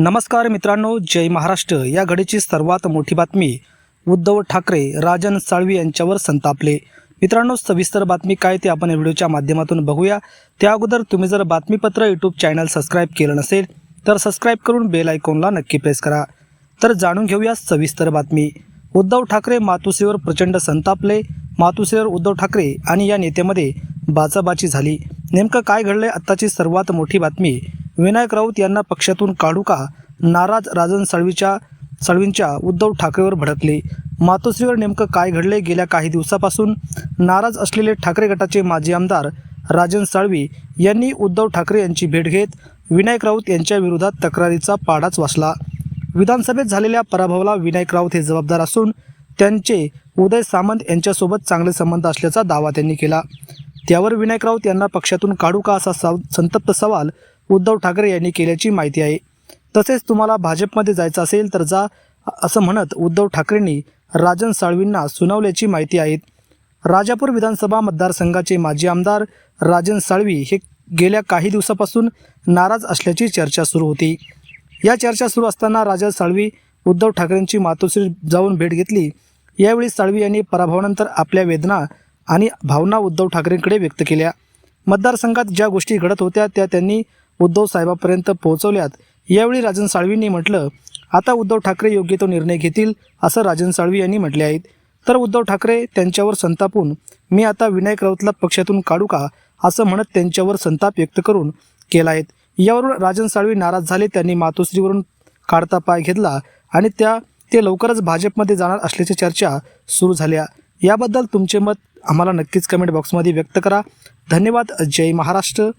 नमस्कार मित्रांनो जय महाराष्ट्र. या घडीची सर्वात मोठी बातमी उद्धव ठाकरे राजन साळवी यांच्यावर संतापले. मित्रांनो सविस्तर बातमी काय ते आपण या व्हिडिओच्या माध्यमातून बघूया. त्या अगोदर तुम्ही जर बातमीपत्र यूट्यूब चॅनल सबस्क्राईब केलं नसेल तर सबस्क्राईब करून बेल आयकॉनला नक्की प्रेस करा. तर जाणून घेऊया सविस्तर बातमी. उद्धव ठाकरे मातुश्रीवर प्रचंड संतापले. मातुश्रीवर उद्धव ठाकरे आणि या नेत्यामध्ये बाचाबाची झाली. नेमकं काय घडलंय? आत्ताची सर्वात मोठी बातमी विनायक राऊत यांना पक्षातून काढू का? नाराज राजन साळवीच्या साळवींच्या उद्धव ठाकरेवर भडकले. मातोश्रीवर नेमकं काय घडले गेल्या काही दिवसापासून नाराज असलेले ठाकरे गटाचे माजी आमदार राजन साळवी यांनी उद्धव ठाकरे यांची भेट घेत विनायक राऊत यांच्या विरोधात तक्रारीचा पाडाच वाचला. विधानसभेत झालेल्या पराभवाला विनायक राऊत हे जबाबदार असून त्यांचे उदय सामंत यांच्यासोबत चांगले संबंध असल्याचा दावा त्यांनी केला. त्यावर विनायक राऊत यांना पक्षातून काढू का असा साव संतप्त सवाल उद्धव ठाकरे यांनी केल्याची माहिती आहे. तसेच तुम्हाला भाजपमध्ये जायचं असेल तर जा असं म्हणत उद्धव ठाकरेंनी राजन साळवींना सुनावल्याची माहिती आहे. राजापूर विधानसभा मतदारसंघाचे माजी आमदार राजन साळवी हे गेल्या काही दिवसापासून नाराज असल्याची चर्चा सुरू होती. या चर्चा सुरू असताना राजा साळवी उद्धव ठाकरेंची मातोश्री जाऊन भेट घेतली. यावेळी साळवी यांनी पराभवानंतर आपल्या वेदना आणि भावना उद्धव ठाकरेंकडे व्यक्त केल्या. मतदारसंघात ज्या गोष्टी घडत होत्या त्या त्यांनी उद्धव साहेबांपर्यंत पोहोचवल्यात. यावेळी राजन साळवींनी म्हटलं आता उद्धव ठाकरे योग्य तो निर्णय घेतील असं राजन साळवी यांनी म्हटले आहेत तर उद्धव ठाकरे त्यांच्यावर संतापून मी आता विनायक राऊतला पक्षातून काढू का? असं म्हणत त्यांच्यावर संताप व्यक्त करून केला आहेत यावरून राजन साळवी नाराज झाले त्यांनी मातोश्रीवरून काढता पाय घेतला आणि त्या ते लवकरच भाजपमध्ये जाणार असल्याच्या चर्चा सुरू झाल्या. याबद्दल तुमचे मत आम्हाला नक्कीच कमेंट बॉक्समध्ये व्यक्त करा. धन्यवाद. जय महाराष्ट्र.